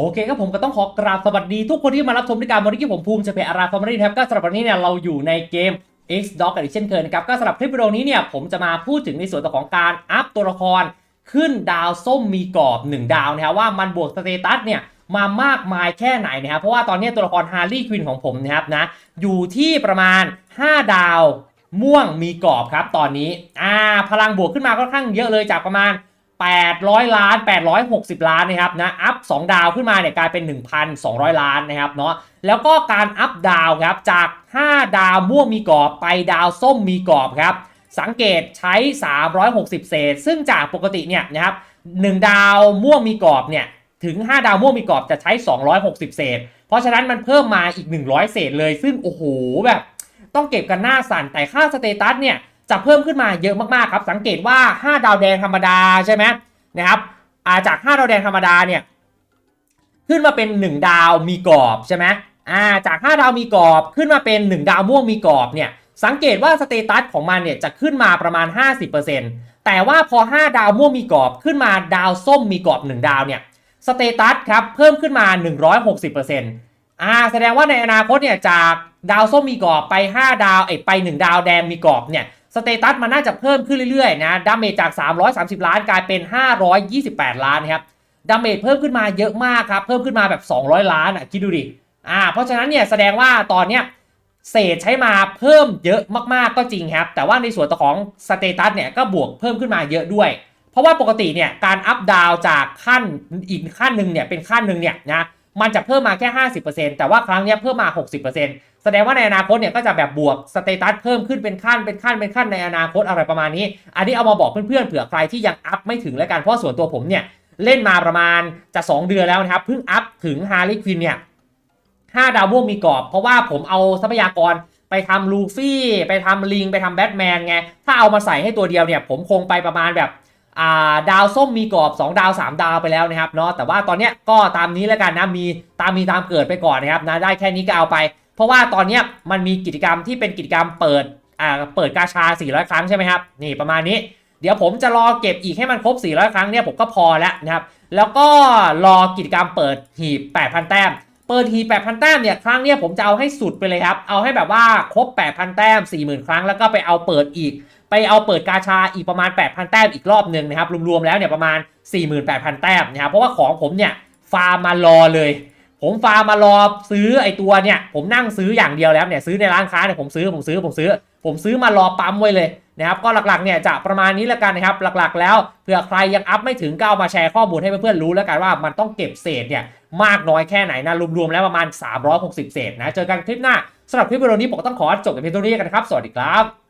โอเคครับผมก็ต้องขอกราบสวัสดีทุกคนที่มารับชมด้วยการวันนี้ผมภูมิจะเป็นอาราฟอร์มรีครับก็สำหรับวันนี้เนี่ยเราอยู่ในเกม X Dog กันอีกเช่นเคยนะครับก็สำหรับคลิปวิดีโอนี้เนี่ยผมจะมาพูดถึงในส่วนของการอัพตัวละคร ขึ้นดาวส้มมีกรอบ 1 ดาวนะครับว่ามันบวกสเตตัสเนี่ยมามากมายแค่ไหนนะครับเพราะว่าตอนนี้ตัวละครฮาร์ลีควินของผมนะครับนะอยู่ที่ประมาณ 5 ดาวม่วงมีกรอบครับตอนนี้อ่าพลังบวกขึ้นมาค่อนข้างเยอะเลยจากประมาณ 800 ล้าน 860 ล้านนะครับนะอัพ 2 ดาวขึ้นมาเนี่ยกลายเป็น 1,200 ล้านนะครับเนาะแล้วก็การอัพดาวครับจาก 5 ดาวม่วงมีกรอบไปดาวส้มมีกรอบครับสังเกตใช้ 360 เศษ ซึ่งจากปกติเนี่ยนะครับ1ดาวม่วงมีกรอบเนี่ยถึง 5 ดาวม่วงมีกรอบจะใช้ 260 เศษ เพราะฉะนั้นมันเพิ่มมาอีก 100 เศษเลยซึ่งโอ้โหแบบ ต้องเก็บกันหน้าสั่นแต่ค่าสเตตัสเนี่ย จะเพิ่มขึ้นมาเยอะมากๆครับ สังเกตว่า 5 ดาวแดงธรรมดาใช่ไหมนะครับาจาก 5 ดาวแดงธรรมดาเนี่ยขึ้นมาเป็น 1 ดาวมีกรอบใช่ไหมอ่าจาก 5 ดาวมีกรอบขึ้นมาเป็น 1 ดาวม่วงมีกรอบเนี่ยสังเกตว่าสเตตัสของมันเนี่ยจะขึ้นมาประมาณ 50%แต่ว่าพอ 5 ดาวม่วงมีกรอบขึ้นมาดาวส้มมีกรอบ 1 ดาวเนี่ยสเตตัสครับเพิ่มขึ้นมา 160%อ่าแสดงว่าในอนาคตเนี่ยจากดาวส้มมีกรอบไป 5 ดาวเอ้ยไป 1 ดาวแดงมีกรอบเนี่ย สเตตัสมันน่าจะเพิ่มขึ้นเรื่อยๆนะดาเมจจาก 330 ล้านกลายเป็น 528 ล้านครับดาเมจเพิ่มขึ้นมาเยอะมากครับ เพิ่มขึ้นมาแบบ 200 ล้านอะคิดดูดิอ่าเพราะฉะนั้นเนี่ยแสดงว่าตอนเนี้ยเศษใช้มาเพิ่มเยอะมากๆก็จริงครับ แต่ว่าในส่วนของสเตตัสเนี่ยก็บวกเพิ่มขึ้นมาเยอะด้วย เพราะว่าปกติเนี่ยการอัพดาวจากขั้นอีกขั้นหนึ่งเนี่ยเป็นขั้นหนึ่งเนี่ยนะมันจะเพิ่มมาแค่ 50%แต่ว่าครั้งเนี้ยเพิ่มมา 60%แส ดงว่าในอนาคตเนี่ยก็จะแบบบวกสเตตัสเพิ่มขึ้นเป็นขั้นเป็นขั้นเป็นขั้นในอนาคตอะไรประมาณนี้ อันนี้เอามาบอกเพื่อนๆเผื่อใครที่ยังอัพไม่ถึงแล้วกันเพราะส่วนตัวผมเนี่ยเล่นมาประมาณจะ 2 เดือนแล้วนะครับเพิ่งอัพถึงฮาร์ลีควินเนี่ย5ดาวม่วงมีกรอบ เพราะว่าผมเอาทรัพยากรไปทำลูฟี่ ไปทำลิง ไปทำแบทแมนไง ถ้าเอามาใส่ให้ตัวเดียวเนี่ยผมคงไปประมาณแบบาดาวส้มมีกรอบ 2 ดาว 3 ดาวไปแล้วนะครับเนาะแต่ว่าตอนเนี้ยก็ตามนี้แล้วกันนะมีตามมีตามเกิดไปก่อนนะครับนะได้แค่นี้ก็เอาไป เพราะว่าตอนนี้มันมีกิจกรรมที่เป็นกิจกรรมเปิดอ่าเปิดกาชา 400 ครั้งใช่ไหมครับ นี่ประมาณนี้ เดี๋ยวผมจะรอเก็บอีกให้มันครบ 400 ครั้งเนี่ยผมก็พอแล้วนะครับ แล้วก็รอกิจกรรมเปิดหีบ 8,000 แต้ม เปิดหีบ 8,000 แต้มเนี่ยครั้งเนี้ยผมจะเอาให้สุดไปเลยครับ เอาให้แบบว่าครบ 8,000 แต้ม 40,000 ครั้ง แล้วก็ไปเอาเปิดอีก ไปเอาเปิดกาชาอีกประมาณ 8,000 แต้มอีกรอบหนึ่งนะครับ รวมๆแล้วเนี่ยประมาณ 48,000 แต้มนะครับ เพราะว่าของผมเนี่ยฟาร์มมารอเลย ผมฟาร์มมารอซื้อไอตัวเนี่ย ผมนั่งซื้ออย่างเดียวแล้วเนี่ยซื้อในร้านค้าเนี่ยผมซื้อผมซื้อผมซื้อ ผมซื้อมารอปั๊มไว้เลยนะครับก็หลักๆเนี่ยจะประมาณนี้แล้วกันนะครับหลักๆ แล้วเผื่อใครยังอัพไม่ถึงก็เอามาแชร์ข้อมูลให้เพื่อนๆรู้แล้วกันว่ามันต้องเก็บเศษเนี่ยมากน้อยแค่ไหนนะรวมๆแล้วประมาณ 360 เศษนะเจอกันคลิปหน้าสำหรับคลิปวิดีโอนี้ผมต้องขอจบกับเพียงเท่านี้กันนะครับสวัสดีครับ